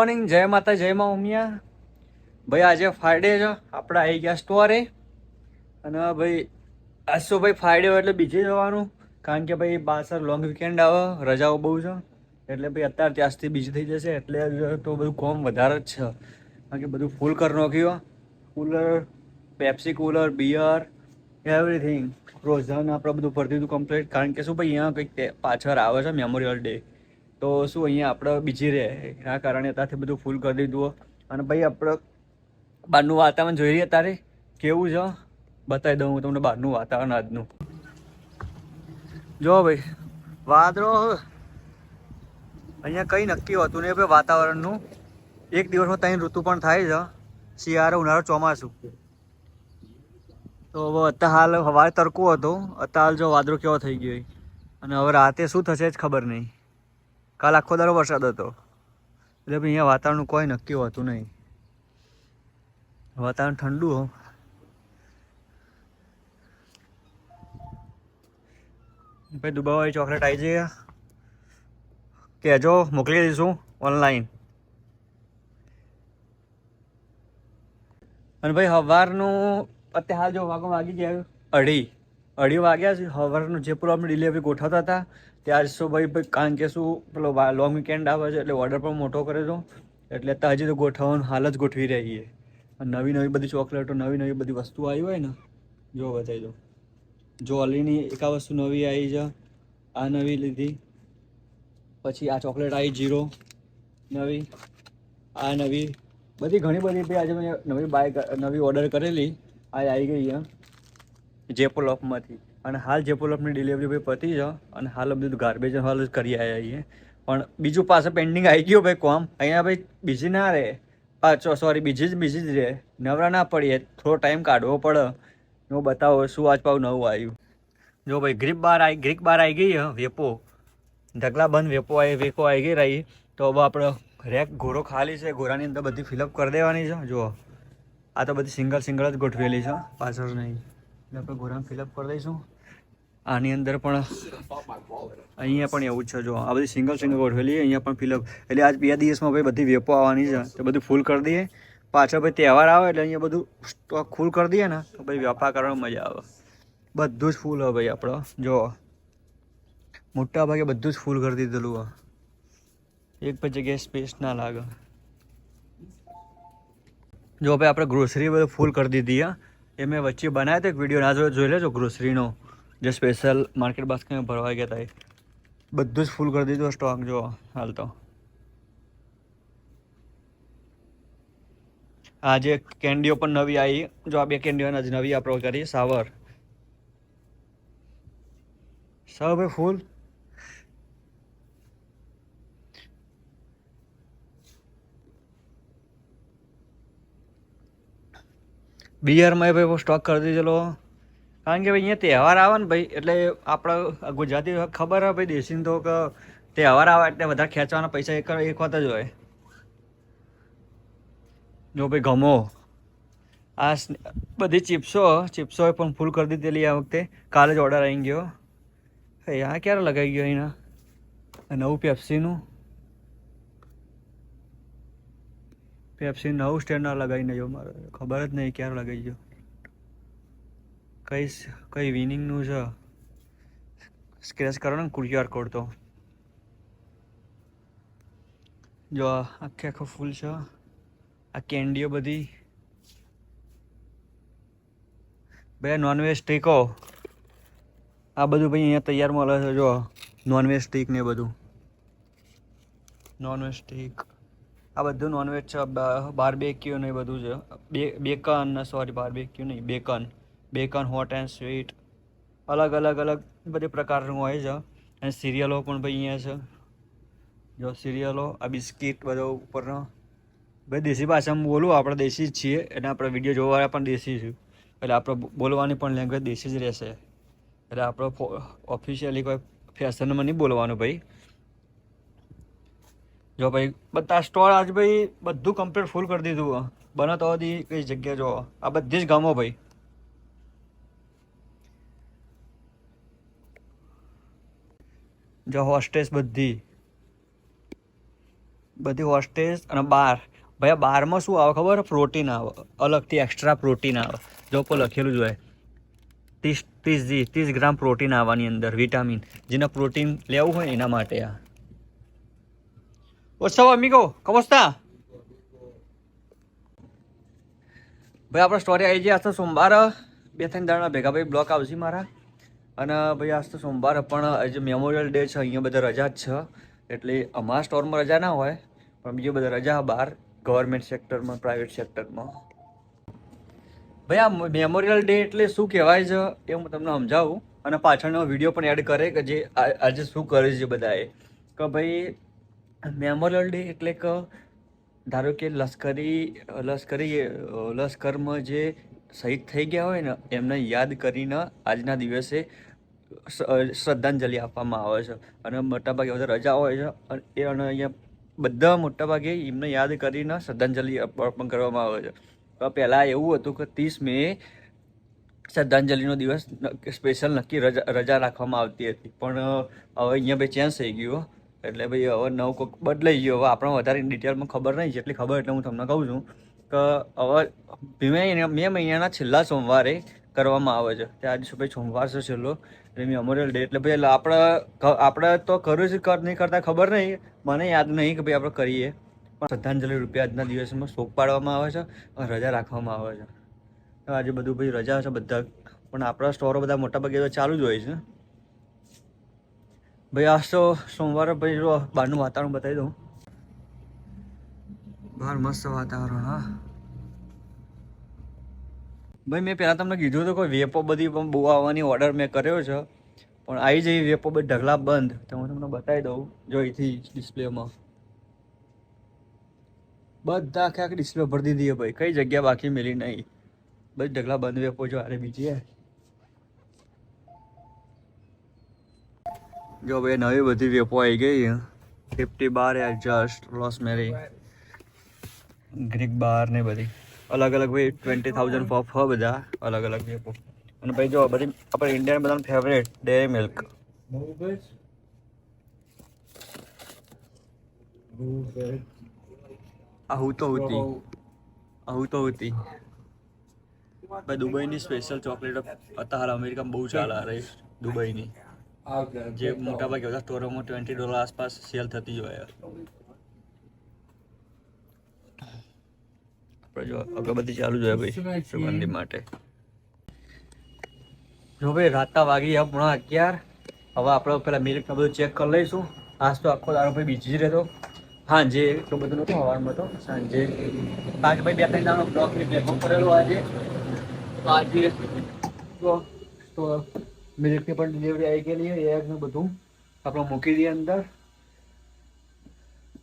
Morning જય માતા, જય મા ઉમિયા. ભાઈ, આજે ફ્રાઈડે છે. આપણે આવી ગયા સ્ટોરે અને ભાઈ, આજ તો ભાઈ ફ્રાઈડે એટલે બીજે જવાનું. કારણ કે ભાઈ પાછળ લોંગ વીકેન્ડ આવે, રજાઓ બહુ છે. એટલે ભાઈ અત્યારે ત્યાંથી બીજી થઈ જશે. એટલે તો બધું કોમ વધારે જ છે. કારણ કે બધું ફૂલ કર નાખ્યું cooler Pepsi cooler beer everything frozen આપણે બધું ભરતી હતું કમ્પ્લીટ કારણ કે શું ભાઈ, અહીંયા કંઈક પાછળ આવે છે મેમોરિયલ ડે તો શું અહીંયા આપણે બીજી રહે? એના કારણે ત્યાંથી બધું ફૂલ કરી દીધું અને ભાઈ આપણે બહારનું વાતાવરણ જોઈ રહ્યા તારે? કેવું છે? બતાવી દઉં હું તમને બહારનું વાતાવરણ આજનું. જો ભાઈ વાદળો અહીંયા કંઈ નક્કી હોતું નહીં ભાઈ વાતાવરણનું. એક દિવસમાં ત્રણ ઋતુ પણ થાય છે. શિયાળો, ઉનાળો, ચોમાસું. તો હવે અત્યારે હાલ સવારે તડકો હતો. અત્યારે હાલ જો વાદળો કેવો થઈ ગયો. અને હવે રાતે શું થશે જ ખબર નહીં. કાલ આખો દારો વરસાદ હતો. એટલે ભાઈ અહીંયા વાતાવરણનું કોઈ નક્કી હોતું નહીં. વાતાવરણ ઠંડુ હો. ભાઈ દુબાવાળી ચોકલેટ આવી જઈએ. કહેજો, મોકલી દઈશું, ઓનલાઈન. અને ભાઈ સવારનું અત્યારે હાલ જો વાગો વાગી ગયા અઢી. અઢી વાગ્યા છે. સવારનું જે પૂરું આપણે ડિલિવરી ગોઠવતા હતા શું ભાઈ ભાઈ, કારણ કે શું, પેલો લોંગ વીકેન્ડ આવે છે એટલે ઓર્ડર પણ મોટો કરે છે. એટલે અત્યારે હજી તો ગોઠવવાનું, હાલ જ ગોઠવી રહી છે નવી નવી બધી ચોકલેટો, નવી નવી બધી વસ્તુ આવી હોય ને, જો બતાવી દો જો ઓલીની એકા વસ્તુ નવી આવી છે, આ નવી લીધી. પછી આ ચોકલેટ આવી, જીરો, નવી, આ નવી. બધી ઘણી બધી ભાઈ આજે મેં નવી બાય નવી ઓર્ડર કરેલી. આ આવી ગઈ છે જેપોલોપમાંથી અને હાલ જે જેપોલોપની ડિલિવરી ભાઈ પતી છે અને હાલ બધું ગાર્બેજ હાલ જ કરી આવ્યા છીએ. પણ બીજું પાસે પેન્ડિંગ આવી ગયું ભાઈ કોમ. અહીંયા ભાઈ બીજી ના રહે. પાછો સોરી બીજી જ બીજી જ રહે. નવરા ના પડીએ. થોડો ટાઈમ કાઢવો પડે. હું બતાવો શું આજ પાવ નવું આવ્યું. જો ભાઈ ગ્રીપ બાર આવી ગ્રીક બાર આવી ગઈ વેપો. ઢગલા બંધ, વેપો આવી વેકો આવી ગઈ રહી. તો હવે આપણે રેક ઘોરો ખાલી છે. ઘોરાની અંદર બધી ફિલઅપ કરી દેવાની છે. જુઓ. આ તો બધી સિંગલ સિંગલ જ ગોઠવેલી છે. પાછળ નહીં. આપણે ઘોડાને ફિલઅપ કરી દઈશું. આની અંદર પણ અહીંયા પણ એવું છે, જો આ બધી સિંગલ સિંગલ ગોઠવેલી અહીંયા પણ ફિલઅપ એટલે આજ બે દિવસમાં ભાઈ બધી વેપો આવવાની છે, તો બધું ફૂલ કરી દઈએ. પાછળ ભાઈ તહેવાર આવે એટલે અહીંયા બધું સ્ટોક ફૂલ કરી દઈએ ને, તો ભાઈ વેપાર કરવામાં મજા આવે. બધું જ ફૂલ હોય ભાઈ આપણો. જો, મોટા ભાગે બધું જ ફૂલ કરી દીધેલું એક પણ જગ્યાએ સ્પેસ ના લાગે. જો ભાઈ આપણે ગ્રોસરી બધું ફૂલ કરી દીધી, હા. એ મેં વચ્ચે બનાવ્યો હતો એક વીડિયો ના જોઈ લેજો ગ્રોસરીનો જે સ્પેશિયલ માર્કેટ બાસ્કેટમાં ભરવા ગયા હતા એ. બધું જ ફૂલ કરી દીધું સ્ટોક જો હાલ તો. આ જે કેન્ડીઓ પણ નવી આવી જો આ બે કેન્ડીઓ જ નવી આપણે કરી, સાવર. સાવ ભાઈ ફૂલ બિયરમાં ભાઈ સ્ટોક કરી દીધેલો. કારણ કે ભાઈ અહીંયા તહેવાર આવે ને ભાઈ, એટલે આપણા ગુજરાતી ખબર હોય ભાઈ દેશીને તો કે તહેવાર આવે એટલે વધારે ખેંચવાના પૈસા એક એક વખત જ હોય. જો ભાઈ ગમો. આ બધી ચિપ્સો ચિપ્સોએ પણ ફૂલ કરી દીધેલી આ વખતે. કાલે જ ઓર્ડર આવી ગયો. એ આ ક્યારે લગાવી ગયો એના? નવું પેપ્સીનું પેપ્સી નવું સ્ટેન્ડર લગાવીને જો મારે. ખબર જ નહીં ક્યારે લગાવી ગયો. કઈ કઈ વિનિંગનું છે? સ્ક્રેચ કરો ને ક્યુઆર કોડ તો. જો આખે આખો ફૂલ છે. આ કેન્ડીઓ બધી. બે નોનવેજ સ્ટીકો આ બધું ભાઈ અહીંયા તૈયાર મળે છે, જો. નોનવેજ સ્ટીક ને બધું. નોનવેજ સ્ટીક આ બધું નોનવેજ છે બારબેક્યુ ને બધું છે. બે બેકન સોરી બારબેક્યુ નહીં bacon bacon hot and sweet અલગ અલગ અલગ બધી પ્રકારનું હોય છે. અને સિરિયલો પણ ભાઈ અહીંયા છે. જો સિરિયલો આ બિસ્કિટ બધો ઉપરનો. ભાઈ દેશી ભાષામાં બોલું, આપણે દેશી જ છીએ. અને આપણે વીડિયો જોવાવાળા પણ દેશી છું એટલે આપણે બોલવાની પણ લેંગ્વેજ દેશી જ રહેશે. એટલે આપણે ઓફિશિયલી કોઈ ફેશનમાં નહીં બોલવાનું ભાઈ. જો ભાઈ, બધા સ્ટોર આજ ભાઈ બધું કમ્પ્લીટ ફૂલ કરી દીધું. બને તો કઈ જગ્યા જો. આ બધી જ ગામો ભાઈ. જો હોસ્ટેસ બધી. બધી હોસ્ટેસ અને બાર. ભાઈ, આ બારમાં શું આવે ખબર? પ્રોટીન આવે. અલગથી એક્સ્ટ્રા પ્રોટીન આવે. જો કોઈ લખેલું જ હોય. ત્રીસ ત્રીસ જી, ત્રીસ ગ્રામ પ્રોટીન આવવાની અંદર વિટામિન જેને પ્રોટીન લેવું હોય એના માટે આ. ઓછો અમીગો કમો está ભાઈ, આપણે સ્ટોરી આવી જઈએ તો સોમવાર. બે, ત્રણ દાડા ભેગા ભાઈ બ્લોક આવશે મારા. અને ભાઈ આજ તો સોમવાર પણ આજે મેમોરિયલ ડે છે, અહીંયા બધા રજા જ છે. એટલે અમારા સ્ટોરમાં રજા ના હોય, પણ બીજા બધા રજા બહાર ગવર્મેન્ટ સેક્ટરમાં પ્રાઇવેટ સેક્ટરમાં ભાઈ આ મેમોરિયલ ડે એટલે શું કહેવાય છે, એ હું તમને સમજાવું. અને પાછળનો વીડિયો પણ એડ કરે કે જે આજે શું કરે છે બધાએ. કે ભાઈ મેમોરિયલ ડે એટલે કે ધારો કે લશ્કરી લશ્કરી લશ્કરમાં જે શહીદ થઈ ગયા હોય ને, એમને યાદ કરીને આજના દિવસે શ્રદ્ધાંજલિ આપવામાં આવે છે. અને મોટાભાગે બધા રજા હોય છે. અને એ અને અહીંયા બધા મોટાભાગે એમને યાદ કરીને શ્રદ્ધાંજલિ અર્પ- અર્પણ કરવામાં આવે છે. પહેલાં એવું હતું કે ત્રીસ મે શ્રદ્ધાંજલિનો દિવસ સ્પેશિયલ નક્કી રજા રજા રાખવામાં આવતી હતી. પણ હવે અહીંયા ભાઈ ચેન્જ થઈ ગયો એટલે ભાઈ હવે નવ કોઈક બદલાઈ ગયો. હવે આપણે વધારે ડિટેલમાં ખબર નહીં. જેટલી ખબર એટલે હું તમને કહું છું કે હવે મે મહિનાના છેલ્લા સોમવારે કરવામાં આવે છે. કે આજે ભાઈ સોમવાર છે છેલ્લો. એટલે મેમોરિયલ ડે એટલે ભાઈ, આપણે આપણે તો કર્યું છે કર, નહીં કરતા ખબર નહીં. મને યાદ નહીં કે ભાઈ આપણે કરીએ. પણ શ્રદ્ધાંજલિ રૂપિયા આજના દિવસમાં શોક પાડવામાં આવે છે અને રજા રાખવામાં આવે છે. આજે બધું ભાઈ રજા છે બધા. પણ આપણા સ્ટોરો બધા મોટા ભાગે ચાલુ જ હોય છે. ભાઈ આજ તો સોમવારે ભાઈ બહારનું વાતાવરણ બતાવી દઉં. બહાર મસ્ત વાતાવરણ, હા. ભાઈ, મેં પહેલાં તમને કીધું હતું કે વેપો બધી પણ બહુ આવવાની ઓર્ડર મેં કર્યો છે. પણ આવી જઈ વેપો બધી ઢગલા બંધ. તો હું તમને બતાવી દઉં, જો અહીંથી ડિસ્પ્લેમાં બધા આખે આખી ડિસ્પ્લે ભરી દીધી ભાઈ. કઈ જગ્યા બાકી મેલી નહીં. બધી ઢગલા બંધ વેપો જો અરે બીજી જો ભાઈ, નવી બધી વેપો આવી ગઈ fifty bar adjust rosemary Greek bar ને બધી. અલગ અલગ ભાઈ ટ્વેન્ટી થાઉઝન્ડ પફ હોય બધા અલગ અલગ વેપો અને ભાઈ જો બધી આપણે ઇન્ડિયન બધાનું ફેવરેટ ડેરી મિલ્ક આવું તો હતી આવું તો હતી ભાઈ દુબઈની સ્પેશિયલ ચોકલેટ અત્યારે અમેરિકામાં બહુ ચાલે આ રહી દુબઈની. જે મોટાભાગે બધા સ્ટોરોમાં ટ્વેન્ટી ડોલર આસપાસ સેલ થતી હોય. આપણે જો અગરબત્તી ચાલુ જ હોય ભાઈ સુગંધી માટે. જો ભાઈ રાતના વાગી ગયા પૂણા અગિયાર. હવે આપણે પેલા મિલ્ક ને બધું ચેક કરી લઈશું. આજ તો આખો દારો ભાઈ બીજી જ રહેતો. સાંજે એટલું બધું નહોતું હવામાં તો. સાંજે કે ભાઈ બે ત્રણ દાડો બ્લોકની પ્લેટફોર્મ કરેલો આજે. તો આજે તો તો મિલ્કની પણ ડિલિવરી આવી ગયેલી એ ને બધું આપણે મૂકી દઈએ અંદર.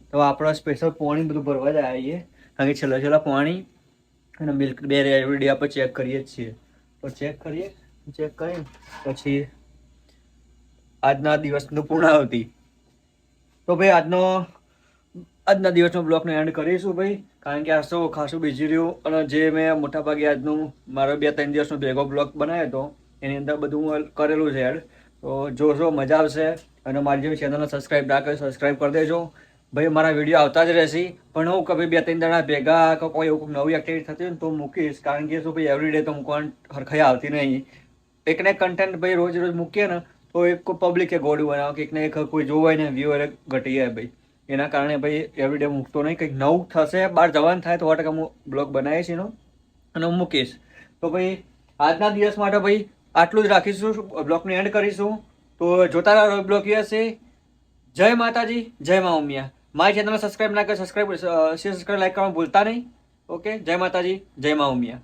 તો આપણે સ્પેશિયલ પાણી બધું ભરવા જ આવીએ. કારણ કે છેલ્લા છેલ્લા પાણી અને મિલ્ક બે એવરીડે આપણે ચેક કરીએ જ છીએ. તો ચેક કરીએ ચેક કરી પછી આજના દિવસનું પૂર્ણાવતી તો ભાઈ આજનો, આજના દિવસનો બ્લોગને એન્ડ કરીશું ભાઈ. કારણ કે આ તો ખાસું બીજી રહ્યું અને જે મેં મોટાભાગે આજનું મારો બે ત્રણ દિવસનો ભેગો બ્લોગ બનાવ્યો હતો, એની અંદર બધું હું કરેલું છે એડ તો જોશો મજા આવશે. અને મારી જેવી ચેનલને સબસ્ક્રાઈબ ના કરી સબસ્ક્રાઈબ કરી દેજો. ભાઈ મારા વીડિયો આવતા જ રહેશે. પણ હું કભી બે ત્રણ જણા ભેગા કે કોઈ એવું નવી એક્ટિવિટી થતી હોય તો મૂકીશ. કારણ કે શું ભાઈ એવરીડે તો મૂકવાનું હરખાઈ આવતી નહીં. એકને કન્ટેન્ટ ભાઈ રોજ રોજ મૂકીએ ને, તો એક પબ્લિકે ગોળું બનાવે કે એકને એક કોઈ જોવાય ને વ્યૂ ઘટી જાય ભાઈ. એના કારણે ભાઈ એવરીડે મૂકતો નહીં. કંઈક નવું થશે, બહાર જવાનું થાય તો સો ટકા હું બ્લોગ બનાવીશ એનો અને હું મૂકીશ. તો ભાઈ, આજના દિવસ માટે ભાઈ, આટલું જ રાખીશું. બ્લોગને એન્ડ કરીશું. તો જોતા રહો, બ્લોગ હશે જય માતાજી, જય મા ઉમિયા. મારી ચેનલ સબસ્ક્રાઈબ ના કરો સબસ્ક્રાઈબ સબસ્ક્રાઈબ લાઈક કરવાનું ભૂલતા નહીં. ઓકે જય માતાજી, જય મા ઉમિયા